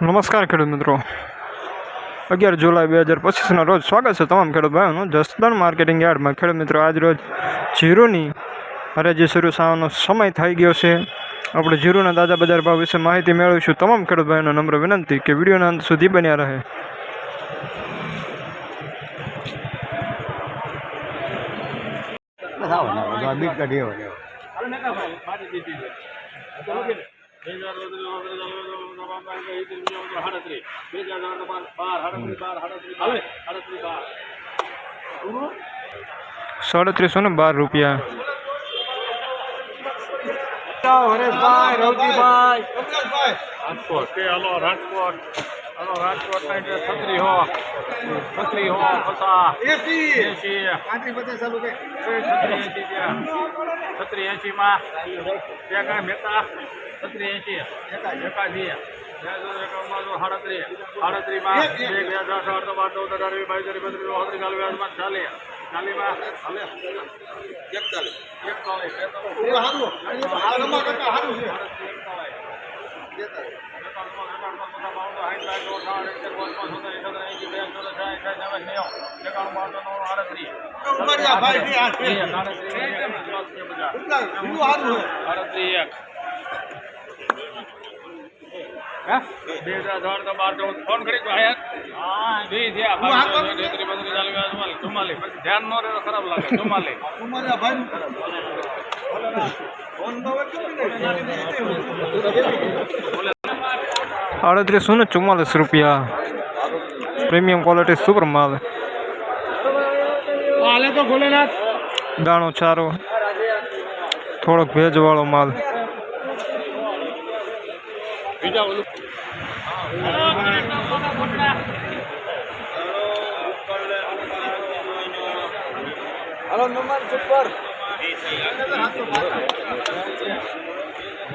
નમસ્કાર ખેડૂત મિત્રો. અગિયાર જુલાઈ બે હજાર પચીસના રોજ સ્વાગત છે તમામ ખેડૂત ભાઈઓનું. જસદણ માર્કેટિંગ યાર્ડમાં ખેડૂત મિત્રો આજ રોજ જીરુની હરાજી શરૂ થવાનો સમય થઈ ગયો છે. આપણે જીરુના તાજા બજાર ભાવ વિશે માહિતી મેળવીશું. તમામ ખેડૂત ભાઈઓને નમ્ર વિનંતી કે વિડીયોના અંત સુધી બન્યા રહે. બસ આવો ને બધું આ બીટ કાઢી આવો ને આવો. સાડત્રીસો ને બાર રૂપિયા રાજકોટ. કે હાલો રાજકોટ. હાલો રાજકોટ એટલે છત્રી હો છત્રી હો પસા એસી છત્રી એસી છત્રી એસી માં ત્યાં કાંઈ મહેતા છત્રી એસી એકાસી સાડત્રીસ સાડત્રીસમાં એક બે હજાર અઢાર તો બાર ચૌદ અઢાર વીસ બાવીસ ત્રીસ બત્રીસ ચોત્રીસ ચાલીસ વ્યાજમાં ચાલે ચાલીસમાં હાલે એકતાલીસ એકતાલીસ બે હજાર ત્રણ તો બાર ચૌદ ફોન કરી હા બે થયા ચોવીસ, બત્રીસ, ચાલીસ, ચુમ્માલીસ, ચુમ્માલીસ ધ્યાન ન રહે તો ખરાબ લાગે ચુમ્માલીસ આડત્રીસો ને ચુમ્માલીસ રૂપિયા પ્રીમિયમ ક્વોલિટી સુપર માલ હાલે તો ભોલેનાથ દાણો ચારો થોડોક ભેજવાળો માલ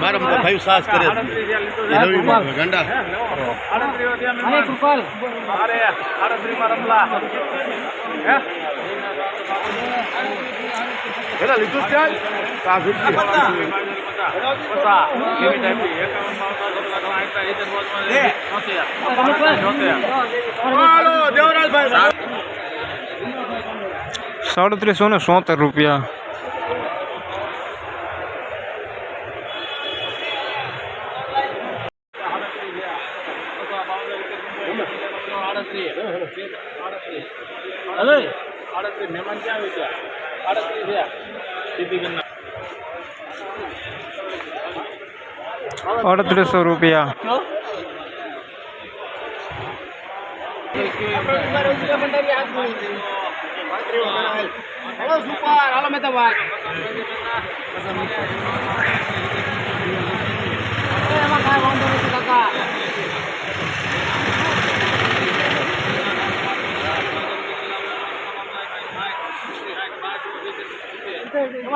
મારા મતલબ ભાઈ સાસ કરે છે. એ રવિ ગંડા પેલા લીધું જ ત્યાં આ ફિફ્ટી હાલો દેવરાજભાઈ સાડત્રીસો ને સોતેર રૂપિયા આડત્રીસ મહેમાન ક્યાં આવી ગયા આડત્રીસ છે દીદી અડત્રીસો રૂપિયા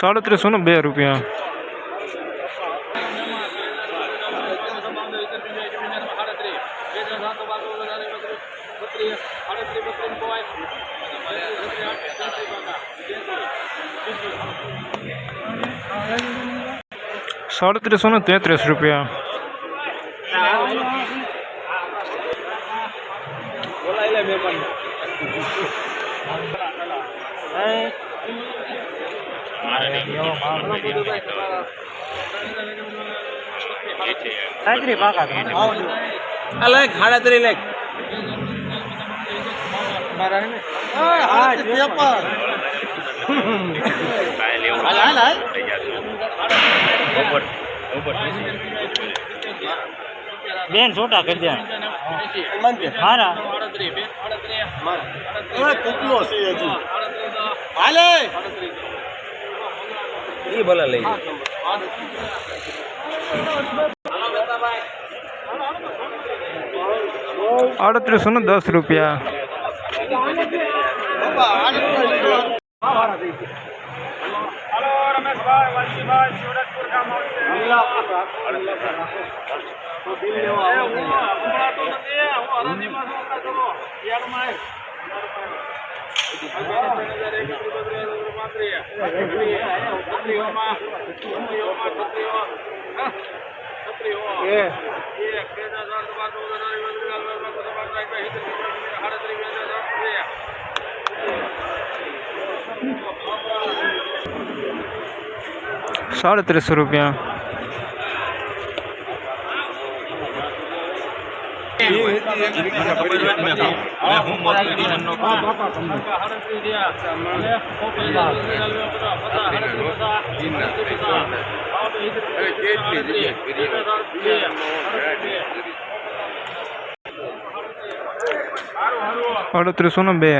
સાડત્રીસો ને બે રૂપિયા. સાડત્રીસો ને તેત્રીસ રૂપિયા. બોલાય લે મેં પણ અલે ખાડા તરી લેખ મારા ને હા પેપર હાલ હાલ હાલ ઉપર ઉપર બેન છોટા કરી દે. મારા એ ભલે લઈ અડત્રીસો ને દસ રૂપિયા. હલો રમેશભાઈ વંશીભાઈ સુરતપુર ગામ આવશે એ હું હમણાં તો નથી હું હરાજીમાં છું હમણાં ચલો યારમાં સાડત્રીસો રૂપિયા અડત્રીસો ને બે.